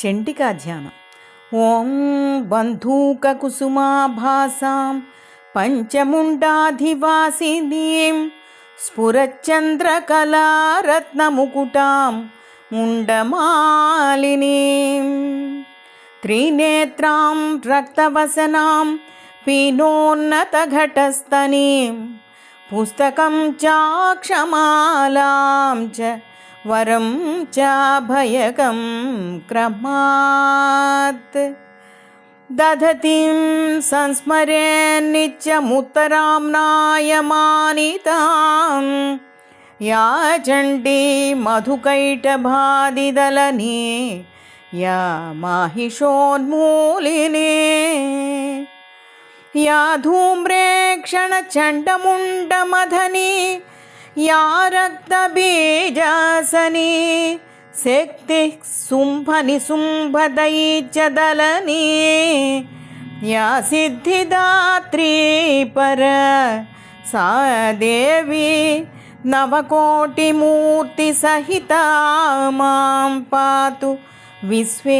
చండికా ధ్యానం ఓం బంధూక కుసుమాభాసాం పంచముండాధివాసినీం స్ఫురచంద్రకళారత్నముకుటాం ముండమాలినీం. త్రినేత్రాం రక్తవసనాం పీనోన్నతఘటస్తనీం పుస్తకం చాక్షమాలాం చ वरं चाभयकं क्रमात्। दधतीं संस्मरेन् नित्यमुत्तराम्नायमानितां या चण्डी मधुकैटभादिदलने या माहिषोन्मूलिने या धूम्रेक्षणचण्डमुण्डमधनी या रक्तबीजासनी शक्तिः शुम्भनिशुम्भदयी च दलनी या सिद्धिदात्री पर सा देवी नवकोटिमूर्तिसहिता मां पातु विश्वेश्वरे